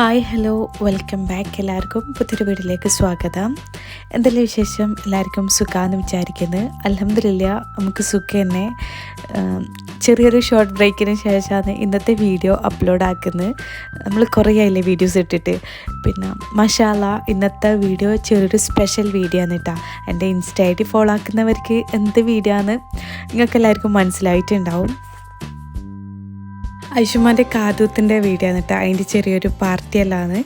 Hi hello welcome back എല്ലാവർക്കും. പുതിയൊരു വീട്ടിലേക്ക് സ്വാഗതം. എന്തെല്ലാം വിശേഷം? എല്ലാവർക്കും സുഖമാണെന്ന് വിചാരിക്കുന്നത് അലഹമില്ല നമുക്ക് സുഖം തന്നെ ചെറിയൊരു ഷോർട്ട് ബ്രേക്കിന് ശേഷമാണ് ഇന്നത്തെ വീഡിയോ അപ്ലോഡ് ആക്കുന്നത്. നമ്മൾ കുറേ ആയില്ലേ വീഡിയോസ് ഇട്ടിട്ട്. പിന്നെ മഷാല ഇന്നത്തെ വീഡിയോ ചെറിയൊരു സ്പെഷ്യൽ വീഡിയോ ആണ് കേട്ടോ എന്റെ ഇൻസ്റ്റ ഐ ഡി ഫോളോ ആക്കുന്നവർക്ക് എന്ത് വീഡിയോ ആണ്? നിങ്ങൾക്ക് എല്ലാവർക്കും മനസ്സിലായിട്ടുണ്ടാവും. ഐഷുമാന്റെ കാതൂത്തിന്റെ വീഡിയോ കേട്ടോ അതിന്റെ ചെറിയൊരു പാർട്ടിയെല്ലാമാണ്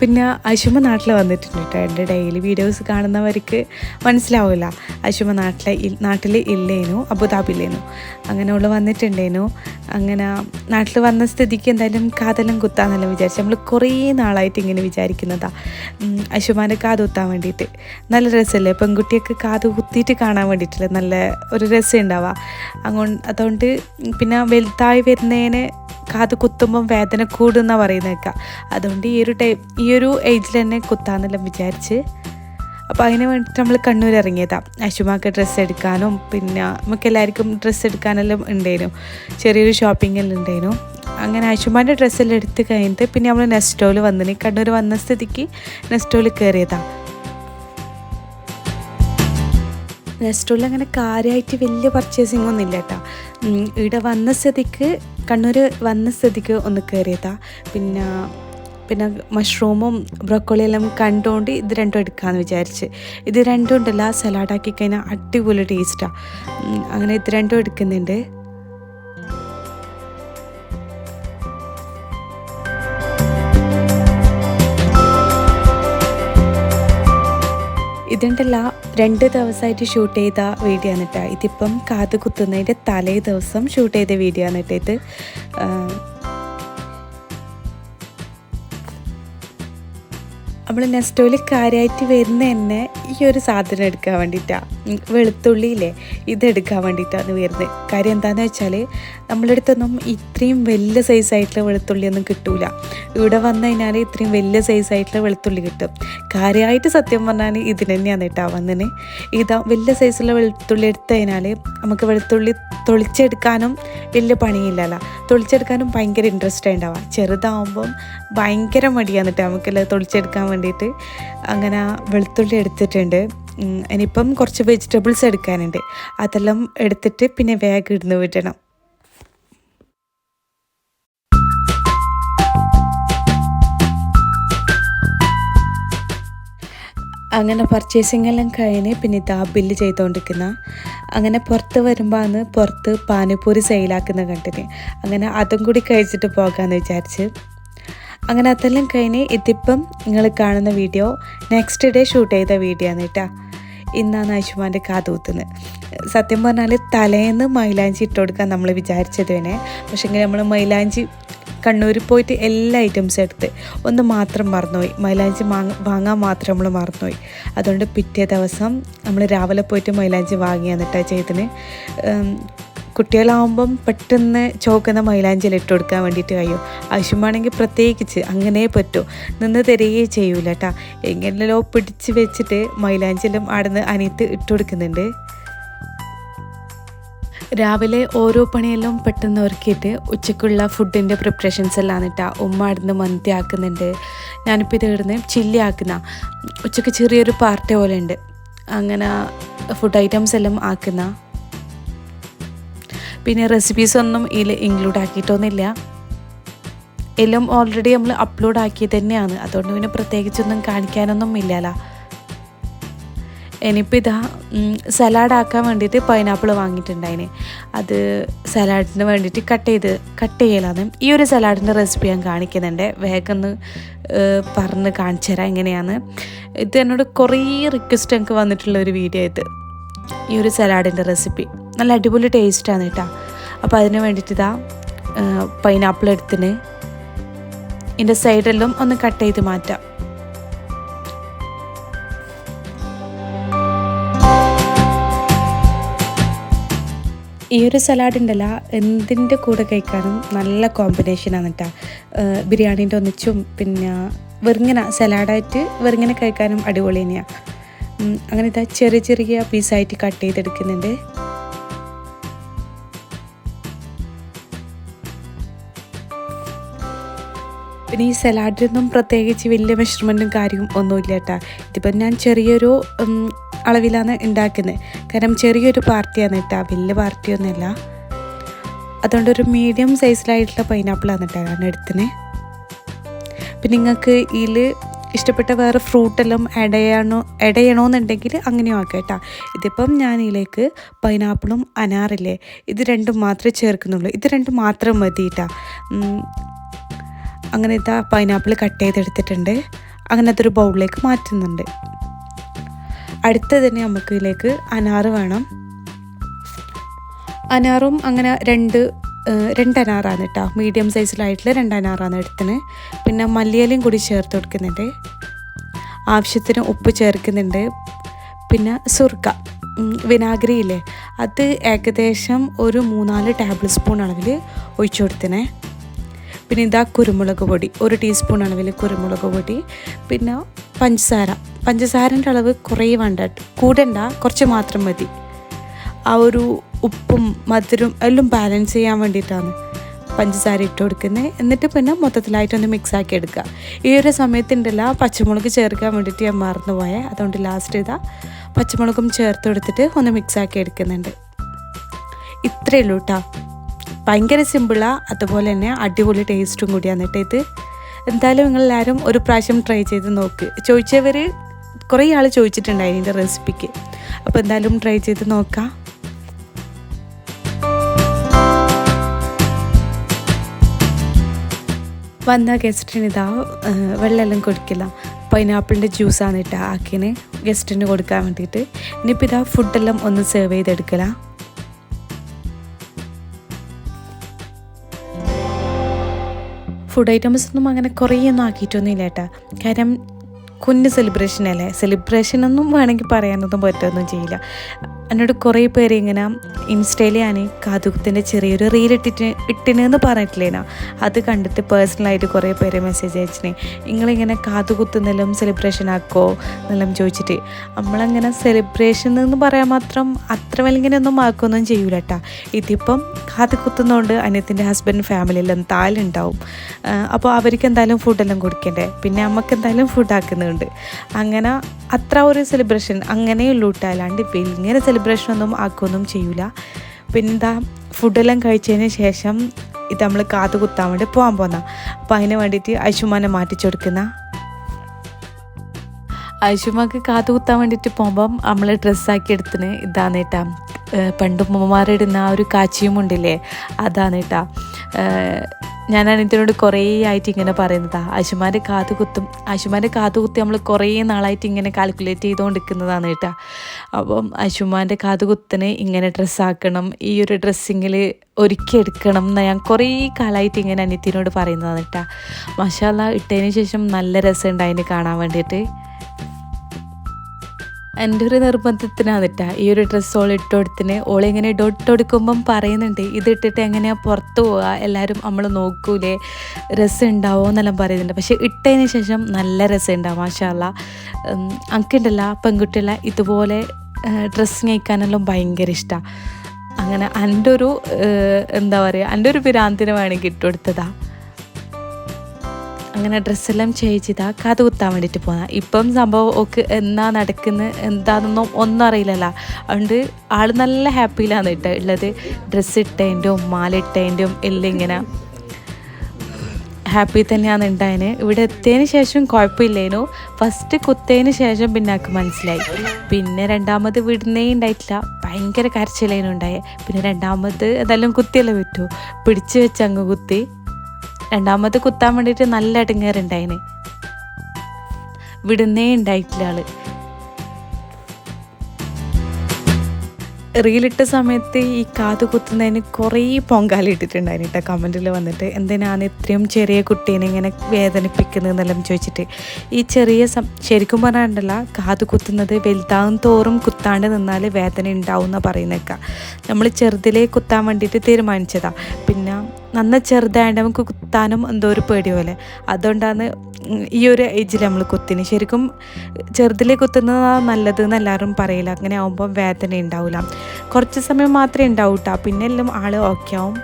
പിന്നെ അശുമ നാട്ടിൽ വന്നിട്ടുണ്ട് കേട്ടോ. എന്റെ ഡെയിലി വീഡിയോസ് കാണുന്നവർക്ക് മനസ്സിലാവില്ല അശുമ നാട്ടിലെ നാട്ടിൽ ഇല്ലേനു അബുദാബിയിലേനു. അങ്ങനെ ഉള്ള വന്നിട്ടുണ്ടേനു. അങ്ങനെ നാട്ടിൽ വന്ന സ്ഥിതിക്ക് എന്തായാലും കാതെല്ലാം കുത്താന്നെല്ലാം വിചാരിച്ചു. നമ്മൾ കുറേ നാളായിട്ട് ഇങ്ങനെ വിചാരിക്കുന്നതാ. അശുമാന്റെ കാത് കുത്താൻ വേണ്ടിയിട്ട് നല്ല രസമല്ലേ പെൺകുട്ടിയൊക്കെ കാത് കുത്തിയിട്ട് കാണാൻ വേണ്ടിയിട്ടില്ല നല്ല ഒരു രസം ഉണ്ടാവുക അങ്ങോട്ട് അതുകൊണ്ട് പിന്നെ വലുതായി വരുന്നതിന് കാത് കുത്തുമ്പം വേദന കൂടുന്ന പറയുന്നേക്കാം. അതുകൊണ്ട് ഈ ഒരു ടൈം ഈ ഒരു ഏജിൽ തന്നെ കുത്താന്നെല്ലാം വിചാരിച്ച്. അപ്പോൾ അതിന് വേണ്ടിയിട്ട് നമ്മൾ കണ്ണൂർ ഇറങ്ങിയതാണ് അശുമാക്ക് ഡ്രസ്സ് എടുക്കാനും പിന്നെ നമുക്ക് എല്ലാവർക്കും ഡ്രസ്സ് എടുക്കാനെല്ലാം ഉണ്ടായിരുന്നു ചെറിയൊരു ഷോപ്പിംഗ് എല്ലാം ഉണ്ടായിരുന്നു അങ്ങനെ അശുമാന്റെ ഡ്രസ്സെല്ലാം എടുത്ത് കഴിഞ്ഞിട്ട് പിന്നെ നമ്മൾ നെസ്റ്റോയിൽ വന്നിന് കണ്ണൂർ വന്ന സ്ഥിതിക്ക് നെസ്റ്റോയിൽ കയറിയതാണ് നെസ്റ്റോളിൽ അങ്ങനെ കാര്യമായിട്ട് വലിയ പർച്ചേസിംഗ് ഒന്നും ഇല്ല കേട്ടോ ഇവിടെ വന്ന സ്ഥിതിക്ക് കണ്ണൂർ വന്ന സ്ഥിതിക്ക് ഒന്ന് കയറിയതാണ് പിന്നെ പിന്നെ മഷ്റൂമും ബ്രക്കോളി എല്ലാം കണ്ടുകൊണ്ട് ഇത് രണ്ടും എടുക്കാമെന്ന് വിചാരിച്ച്. ഇത് രണ്ടും ഉണ്ടല്ല സലാഡാക്കി കഴിഞ്ഞാൽ അടിപൊളി ടേസ്റ്റാണ് അങ്ങനെ ഇത് രണ്ടും എടുക്കുന്നുണ്ട്. ഇതുണ്ടല്ല രണ്ട് ദിവസമായിട്ട് ഷൂട്ട് ചെയ്ത വീഡിയോ ആണ് കേട്ടോ. ഇതിപ്പം കാത് കുത്തുന്നതിന്റെ തലേ ദിവസം ഷൂട്ട് ചെയ്ത വീഡിയോ ആണ് കേട്ടോ ഇത് നമ്മൾ നെസ്റ്റോയിൽ കാര്യമായിട്ട് വരുന്ന തന്നെ ഈ ഒരു സാധനം എടുക്കാൻ വേണ്ടിയിട്ടാണ് വെളുത്തുള്ളിയില്ലേ ഇതെടുക്കാൻ വേണ്ടിയിട്ടാണ് വരുന്നത്. കാര്യം എന്താണെന്ന് വെച്ചാൽ നമ്മളുടെ അടുത്തൊന്നും ഇത്രയും വലിയ സൈസായിട്ടുള്ള വെളുത്തുള്ളിയൊന്നും കിട്ടൂല. ഇവിടെ വന്നു കഴിഞ്ഞാൽ ഇത്രയും വലിയ സൈസായിട്ടുള്ള വെളുത്തുള്ളി കിട്ടും. കാര്യമായിട്ട് സത്യം പറഞ്ഞാൽ ഇതിന് തന്നെയാണ് കേട്ടോ വന്നിന് ഇതാ വലിയ സൈസുള്ള വെളുത്തുള്ളി എടുത്തു കഴിഞ്ഞാൽ നമുക്ക് വെളുത്തുള്ളി തൊളിച്ചെടുക്കാനും വലിയ പണിയില്ലല്ലോ. തൊളിച്ചെടുക്കാനും ഭയങ്കര ഇൻട്രസ്റ്റ് ഉണ്ടാവുക ചെറുതാവുമ്പം ഭയങ്കര മടിയാണ് നമുക്കെല്ലാം തൊളിച്ചെടുക്കാൻ വേണ്ടിയിട്ട്. അങ്ങനെ വെളുത്തുള്ളി എടുത്തിട്ടുണ്ട്. ഇനിയിപ്പം കുറച്ച് വെജിറ്റബിൾസ് എടുക്കാനുണ്ട്. അതെല്ലാം എടുത്തിട്ട് പിന്നെ വേഗം ഇടുന്ന് വിടണം. അങ്ങനെ പർച്ചേസിംഗ് എല്ലാം കഴിഞ്ഞ് പിന്നെ ഇതാ ബില്ല് ചെയ്തുകൊണ്ടിരിക്കുന്ന അങ്ങനെ പുറത്ത് വരുമ്പോൾ വരുമ്പോഴാണ് പുറത്ത് പാനിപ്പൂരി സെയിലാക്കുന്ന കണ്ടിന്. അങ്ങനെ അതും കൂടി കഴിച്ചിട്ട് പോകാമെന്ന് വിചാരിച്ച്. അങ്ങനെ അതെല്ലാം കഴിഞ്ഞ് ഇതിപ്പം നിങ്ങൾ കാണുന്ന വീഡിയോ നെക്സ്റ്റ് ഡേ ഷൂട്ട് ചെയ്ത വീഡിയോ ആണ് കേട്ടോ ഇന്നാണ് ആയുഷ്മാന്റെ കാതൂത്തുന്നത് സത്യം പറഞ്ഞാൽ തലേന്ന് മൈലാഞ്ചി ഇട്ട് കൊടുക്കാൻ നമ്മൾ വിചാരിച്ചത് തന്നെ. പക്ഷേ നമ്മൾ മൈലാഞ്ചി കണ്ണൂരിൽ പോയിട്ട് എല്ലാ ഐറ്റംസും എടുത്ത് ഒന്ന് മാത്രം മറന്നുപോയി. മൈലാഞ്ചി വാങ്ങ വാങ്ങാൻ മാത്രം നമ്മൾ മറന്നുപോയി. അതുകൊണ്ട് പിറ്റേ ദിവസം നമ്മൾ രാവിലെ പോയിട്ട് മൈലാഞ്ചി ചെയ്തതിന് ഉം, കുട്ടികളാവുമ്പം പെട്ടെന്ന് ചോക്കുന്ന മൈലാഞ്ചിയിൽ ഇട്ട് കൊടുക്കാൻ വേണ്ടിയിട്ട് കഴിയും. ആവശ്യമാണെങ്കിൽ പ്രത്യേകിച്ച് അങ്ങനെ പറ്റും. നിന്ന് തരികയേ ചെയ്യൂല കേട്ടാ എങ്ങനെയല്ലോ പിടിച്ച് വെച്ചിട്ട് മൈലാഞ്ചിലും അവിടുന്ന് അനിയത്ത് ഇട്ട് കൊടുക്കുന്നുണ്ട്. രാവിലെ ഓരോ പണിയെല്ലാം പെട്ടെന്ന് ഒരുക്കിയിട്ട് ഉച്ചയ്ക്കുള്ള ഫുഡിന്റെ പ്രിപ്പറേഷൻസ് എല്ലാം എന്നിട്ടാ ഉമ്മ അവിടുന്ന് മന്തി ആക്കുന്നുണ്ട്. ഞാനിപ്പോൾ ഇത് ഇടുന്ന് ചില്ലി ആക്കുന്ന. ഉച്ചയ്ക്ക് ചെറിയൊരു പാർട്ടി പോലെ ഉണ്ട്. അങ്ങനെ ഫുഡ് ഐറ്റംസ് എല്ലാം ആക്കുന്ന. പിന്നെ റെസിപ്പീസ് ഒന്നും ഇതിൽ ഇൻക്ലൂഡ് ആക്കിയിട്ടൊന്നുമില്ല. എല്ലാം ഓൾറെഡി നമ്മൾ അപ്ലോഡ് ആക്കി തന്നെയാണ്. അതുകൊണ്ട് പിന്നെ പ്രത്യേകിച്ചൊന്നും കാണിക്കാനൊന്നും ഇല്ലല്ലോ ഇനിയിപ്പോൾ ഇതാ സലാഡ് ആക്കാൻ വേണ്ടിയിട്ട് പൈനാപ്പിൾ വാങ്ങിയിട്ടുണ്ടായിന്. അത് സലാഡിന് വേണ്ടിയിട്ട് കട്ട് ചെയ്ത് കട്ട് ചെയ്യലാണ്. ഈ ഒരു സലാഡിന്റെ റെസിപ്പി ഞാൻ കാണിക്കുന്നുണ്ട്. വേഗം ഒന്ന് പറഞ്ഞ് കാണിച്ചു തരാം എങ്ങനെയാണ്. ഇത് എന്നോട് കുറേ റിക്വസ്റ്റ് എനിക്ക് വന്നിട്ടുള്ള ഒരു വീഡിയോ ഇത് ഈ ഒരു സലാഡിന്റെ റെസിപ്പി നല്ല അടിപൊളി ടേസ്റ്റാണ് കേട്ടോ അപ്പോൾ അതിന് വേണ്ടിയിട്ട് ഇതാ പൈനാപ്പിൾ എടുത്തിന്. ഇതിന്റെ സൈഡെല്ലാം ഒന്ന് കട്ട് ചെയ്ത് മാറ്റാം. ഈ ഒരു സലാഡ് ഉണ്ടല്ല എന്തിന്റെ കൂടെ കഴിക്കാനും നല്ല കോമ്പിനേഷനാണ് കേട്ടോ ബിരിയാണീന്റെ ഒന്നിച്ചും പിന്നെ വെറുങ്ങനെ സലാഡായിട്ട് വെറുങ്ങനെ കഴിക്കാനും അടിപൊളി തന്നെയാണ് അങ്ങനെ ഇതാ ചെറിയ ചെറിയ പീസായിട്ട് കട്ട് ചെയ്തെടുക്കുന്നുണ്ട്. പിന്നെ ഈ സലാഡിനൊന്നും പ്രത്യേകിച്ച് വലിയ മെഷർമെന്റും കാര്യവും ഒന്നുമില്ല കേട്ടോ ഇതിപ്പം ഞാൻ ചെറിയൊരു അളവിലാണ് ഉണ്ടാക്കുന്നത് കാരണം ചെറിയൊരു പാർട്ടിയാണ് കേട്ടോ വലിയ പാർട്ടിയൊന്നുമല്ല. അതുകൊണ്ട് ഒരു മീഡിയം സൈസിലായിട്ടുള്ള പൈനാപ്പിളാണ് കേട്ടോ ഞാൻ എടുത്തിനെ പിന്നെ നിങ്ങൾക്ക് ഇതിൽ ഇഷ്ടപ്പെട്ട വേറെ ഫ്രൂട്ടെല്ലാം ആഡ് ചെയ്യണോ ആഡ് ചെയ്യണമെന്നുണ്ടെങ്കിൽ അങ്ങനെയും ആക്കാം കേട്ടോ ഇതിപ്പം ഞാൻ ഇതിലേക്ക് പൈനാപ്പിളും അനാറില്ലേ ഇത് രണ്ടും മാത്രമേ ചേർക്കുന്നുള്ളൂ. ഇത് രണ്ടും മാത്രം മതി കേട്ടോ അങ്ങനെ ഇതാ പൈനാപ്പിൾ കട്ട് ചെയ്തെടുത്തിട്ടുണ്ട്. അങ്ങനത്തെ ഒരു ബൗളിലേക്ക് മാറ്റുന്നുണ്ട്. അടുത്തതിന് നമുക്ക് ഇതിലേക്ക് അനാറ് വേണം. അനാറും അങ്ങനെ രണ്ട് രണ്ട് അനാറാണ് കേട്ടോ മീഡിയം സൈസിലായിട്ടുള്ള രണ്ട് അനാറാണ് എടുത്തത്. പിന്നെ മല്ലിയിലയും കൂടി ചേർത്ത് കൊടുക്കുന്നുണ്ട്. ആവശ്യത്തിന് ഉപ്പ് ചേർക്കുന്നുണ്ട്. പിന്നെ സുർക്ക വിനാഗിരിയില്ലേ അത് ഏകദേശം ഒരു മൂന്നാൽ ടേബിൾ സ്പൂൺ അളവിൽ ഒഴിച്ചു കൊടുത്തിനെ പിന്നെ ഇതാ കുരുമുളക് പൊടി. ഒരു ടീസ്പൂൺ അളവിൽ കുരുമുളക് പൊടി പിന്നെ പഞ്ചസാര. പഞ്ചസാരന്റെ അളവ് കുറേ വേണ്ട കൂടണ്ട കുറച്ച് മാത്രം മതി. ആ ഒരു ഉപ്പും മധുരം എല്ലാം ബാലൻസ് ചെയ്യാൻ വേണ്ടിയിട്ടാണ് പഞ്ചസാര ഇട്ട് കൊടുക്കുന്നത്. എന്നിട്ട് പിന്നെ മൊത്തത്തിലായിട്ടൊന്ന് മിക്സ് ആക്കി എടുക്കുക. ഈ ഒരു സമയത്തുണ്ടല്ല പച്ചമുളക് ചേർക്കാൻ വേണ്ടിയിട്ട് ഞാൻ മറന്നുപോയെ. അതുകൊണ്ട് ലാസ്റ്റ് ഇതാ പച്ചമുളകും ചേർത്ത് കൊടുത്തിട്ട് ഒന്ന് മിക്സ് ആക്കി എടുക്കുന്നുണ്ട്. ഇത്രയേ ഉള്ളൂ കേട്ടോ ഭയങ്കര സിമ്പിളാണ് അതുപോലെ തന്നെ അടിപൊളി ടേസ്റ്റും കൂടിയാണ് കേട്ടോ ഇത്. എന്തായാലും നിങ്ങളെല്ലാവരും ഒരു പ്രാവശ്യം ട്രൈ ചെയ്ത് നോക്ക്. ചോദിച്ചവർ കുറേ ആൾ ചോദിച്ചിട്ടുണ്ടായി ഇതിന്റെ റെസിപ്പിക്ക് അപ്പോൾ എന്തായാലും ട്രൈ ചെയ്ത് നോക്കാം. വന്ന ഗസ്റ്റിന് ഇതാ വെള്ളമെല്ലാം കൊടുക്കില്ല. പൈനാപ്പിളിന്റെ ജ്യൂസാണ് ഇട്ടാ ആക്കിന് ഗസ്റ്റിന് കൊടുക്കാൻ വേണ്ടിയിട്ട്. ഇനിയിപ്പോൾ ഇതാ ഫുഡെല്ലാം ഒന്ന് സെർവ് ചെയ്തെടുക്കല. ഫുഡ് ഐറ്റംസ് ഒന്നും അങ്ങനെ കുറേ ഒന്നും ആക്കിയിട്ടൊന്നുമില്ല കേട്ടാ. കാരണം കുഞ്ഞ് സെലിബ്രേഷൻ അല്ലേ? സെലിബ്രേഷൻ ഒന്നും വേണമെങ്കിൽ പറയാനൊന്നും പറ്റുമൊന്നും ചെയ്യില്ല. എന്നോട് കുറേ പേര് ഇങ്ങനെ ഇൻസ്റ്റയിൽ ഞാൻ കാതുകുത്തിന്റെ ചെറിയൊരു റീൽ ഇട്ടിട്ട് ഇട്ടിനെന്ന് പറഞ്ഞിട്ടില്ലേനാ? അത് കണ്ടിട്ട് പേഴ്സണലായിട്ട് കുറേ പേര് മെസ്സേജ് അയച്ചിന്. നിങ്ങളിങ്ങനെ കാതുകുത്തുന്നെല്ലാം സെലിബ്രേഷൻ ആക്കോ എന്നെല്ലാം ചോദിച്ചിട്ട്. നമ്മളങ്ങനെ സെലിബ്രേഷൻ എന്ന് പറയാൻ മാത്രം അത്ര വലിങ്ങനെ ഒന്നും ആക്കൊന്നും ചെയ്യൂല കേട്ടാ ഇതിപ്പം കാതുകുത്തുന്നതുകൊണ്ട് അനിയത്തിന്റെ ഹസ്ബൻഡ് ഫാമിലിയെല്ലാം താലുണ്ടാവും. അപ്പോൾ അവർക്ക് എന്തായാലും ഫുഡെല്ലാം കൊടുക്കണ്ടേ? പിന്നെ നമുക്ക് എന്തായാലും ഫുഡ് ആക്കുന്നുണ്ട് അങ്ങനെ അത്ര ഒരു സെലിബ്രേഷൻ അങ്ങനെയുള്ളൂ കേട്ടോ അല്ലാണ്ട് ഇങ്ങനെ സെലിബ്രേഷൻ ഒന്നും ആക്കുകയൊന്നും ചെയ്യൂല. പിന്നെന്താ ഫുഡെല്ലാം കഴിച്ചതിന് ശേഷം ഇത് നമ്മൾ കാത്തു കുത്താൻ വേണ്ടി പോകാൻ പോന്ന. അപ്പോൾ അതിന് വേണ്ടിയിട്ട് അശുമാനെ മാറ്റിച്ചു കൊടുക്കുന്ന. കാത്തു കാത് കുത്താൻ വേണ്ടിയിട്ട് പോകുമ്പം നമ്മൾ ഡ്രസ്സാക്കി എടുത്തിന് ഇതാണ് കേട്ടാ. പണ്ട് ഉമ്മമാരിടുന്ന ആ ഒരു കാച്ചിയും ഉണ്ടല്ലേ? അതാണ് കേട്ടാ. ഞാനാണ് ഇതിനോട് കുറേ ആയിട്ട് ഇങ്ങനെ പറയുന്നതാ. അശുമാന്റെ കാത് കുത്തും അശുമാന്റെ കാത് കുത്തി നമ്മൾ കുറേ നാളായിട്ട് ഇങ്ങനെ കാൽക്കുലേറ്റ് ചെയ്തുകൊണ്ടിരിക്കുന്നതാണ് കേട്ടോ. അപ്പം അശുമാന്റെ കാത് കുത്തിന് ഇങ്ങനെ ഡ്രസ്സാക്കണം ഈ ഒരു ഡ്രസ്സിങ്ങിൽ ഒരുക്കി എടുക്കണം എന്ന് ഞാൻ കുറേ കാലമായിട്ട് ഇങ്ങനെ അനിയത്തിനോട് പറയുന്നതാണ് കേട്ടാ. മഷാല ഇട്ടതിന് ശേഷം നല്ല രസമുണ്ട് അതിന് കാണാൻ വേണ്ടിയിട്ട്. എന്റെ ഒരു നിർബന്ധത്തിനാണ് കേട്ടാ ഈ ഒരു ഡ്രസ്സ് ഓൾ ഇട്ട് കൊടുത്തിന് ഓളിങ്ങനെ ഇട്ട് കൊടുക്കുമ്പം പറയുന്നുണ്ട് ഇത് ഇട്ടിട്ട് എങ്ങനെയാ പുറത്ത് പോവുക? എല്ലാവരും നമ്മൾ നോക്കൂലേ? രസം ഉണ്ടാവുമോ എന്നെല്ലാം പറയുന്നുണ്ട്. പക്ഷെ ഇട്ടതിന് ശേഷം നല്ല രസം ഉണ്ടാവും മാഷാല്ല അങ്കിണ്ടല്ല പെൺകുട്ടികളെ ഇതുപോലെ ഡ്രസ്സ് കഴിക്കാനെല്ലാം ഭയങ്കര ഇഷ്ടമാണ് അങ്ങനെ എന്റെ ഒരു എന്താ പറയുക എന്റെ ഒരു പിരാന്തിന് വേണമെങ്കിൽ ഇട്ട് കൊടുത്തതാ അങ്ങനെ ഡ്രസ്സെല്ലാം ചേഞ്ച് ചെയ്താൽ കഥ കുത്താൻ വേണ്ടിയിട്ട് പോകുന്ന ഇപ്പം സംഭവം ഒക്കെ എന്നാ നടക്കുന്നത് എന്താണെന്നൊന്നും ഒന്നും അറിയില്ലല്ലോ. അതുകൊണ്ട് ആൾ നല്ല ഹാപ്പിയിലാണ് കേട്ടോ ഉള്ളത്. ഡ്രസ്സ് ഇട്ടതിന്റെയും മാലിട്ടതിന്റെയും എല്ലാം ഇങ്ങനെ ഹാപ്പി തന്നെയാണ് ഉണ്ടായതിന് ഇവിടെ എത്തിയതിന് ശേഷം കുഴപ്പമില്ലേനു. ഫസ്റ്റ് കുത്തതിന് ശേഷം പിന്നെ ആൾക്ക് മനസ്സിലായി. പിന്നെ രണ്ടാമത് വിടുന്നേ ഉണ്ടായിട്ടില്ല. ഭയങ്കര കരച്ചിലേനു ഉണ്ടായേ. പിന്നെ രണ്ടാമത് അതെല്ലാം കുത്തിയല്ലേ പറ്റൂ പിടിച്ചു വെച്ച് അങ്ങ് കുത്തി. രണ്ടാമത് കുത്താൻ വേണ്ടിയിട്ട് നല്ല ഇടങ്ങേറുണ്ടായിന് വിടുന്നേ ഉണ്ടായിട്ടില്ല ആൾ. റീലിട്ട സമയത്ത് ഈ കാത് കുത്തുന്നതിന് കുറേ പൊങ്കാല ഇട്ടിട്ടുണ്ടായിരുന്നു കേട്ടോ കമന്റിൽ വന്നിട്ട് എന്തിനാണ് ഇത്രയും ചെറിയ കുട്ടീനെ ഇങ്ങനെ വേദനിപ്പിക്കുന്നതെന്നെല്ലാം ചോദിച്ചിട്ട്. ഈ ചെറിയ സം ശരിക്കും പറഞ്ഞിട്ടുണ്ടല്ല കാത് കുത്തുന്നത് വലുതാകും തോറും കുത്താണ്ട് നിന്നാൽ വേദന ഉണ്ടാവും എന്നാണ് പറയുന്നേക്കാം. നമ്മൾ ചെറുതിലേ കുത്താൻ വേണ്ടിയിട്ട് തീരുമാനിച്ചതാണ് പിന്നെ നന്ന ചെറുതായത് നമുക്ക് കുത്താനും എന്തോ ഒരു പേടി പോലെ. അതുകൊണ്ടാണ് ഈ ഒരു ഏജിൽ നമ്മൾ കുത്തിന്. ശരിക്കും ചെറുതിലെ കുത്തുന്നതാണ് നല്ലത് എന്ന് എല്ലാവരും പറയില്ല. അങ്ങനെ ആകുമ്പോൾ വേദന ഉണ്ടാവില്ല കുറച്ച് സമയം മാത്രമേ ഉണ്ടാവൂ കേട്ടോ പിന്നെ എല്ലാം ആൾ ഓക്കെ ആവും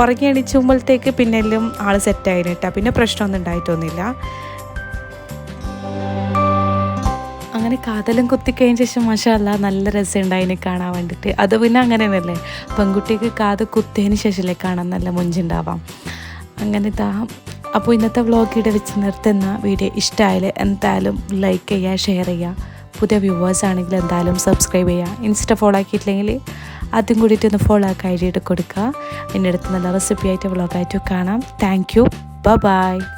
ഉറങ്ങി എണീച്ചുമ്പോഴത്തേക്ക് പിന്നെ എല്ലാം ആൾ സെറ്റായിരുന്നു കേട്ടോ പിന്നെ പ്രശ്നമൊന്നും ഉണ്ടായിട്ടൊന്നുമില്ല അങ്ങനെ കാതലും കുത്തിക്കഴിഞ്ഞ ശേഷം മഷാല്ല നല്ല രസമുണ്ടായിന് കാണാൻ വേണ്ടിയിട്ട് അത് പിന്നെ അങ്ങനെ തന്നെയല്ലേ പെൺകുട്ടിക്ക് കാത് കുത്തിയതിന് ശേഷമല്ലേ കാണാൻ നല്ല മുഞ്ചുണ്ടാവാം. അങ്ങനെ ഇതാ. അപ്പോൾ ഇന്നത്തെ വ്ളോഗ് ഇവിടെ വെച്ച് നിർത്തുന്ന വീഡിയോ ഇഷ്ടമായാൽ എന്തായാലും ലൈക്ക് ചെയ്യുക ഷെയർ ചെയ്യുക പുതിയ വ്യൂവേഴ്സ് ആണെങ്കിൽ എന്തായാലും സബ്സ്ക്രൈബ് ചെയ്യുക ഇൻസ്റ്റ ഫോളോ ആക്കിയിട്ടില്ലെങ്കിൽ ആദ്യം കൂടിയിട്ട് ഒന്ന് ഫോളോ ആക്കി ഐ ഡി കൊടുക്കുക. എന്റെ അടുത്ത് നല്ല റെസിപ്പി ആയിട്ട് വ്ളോഗായിട്ട് കാണാം. Thank you by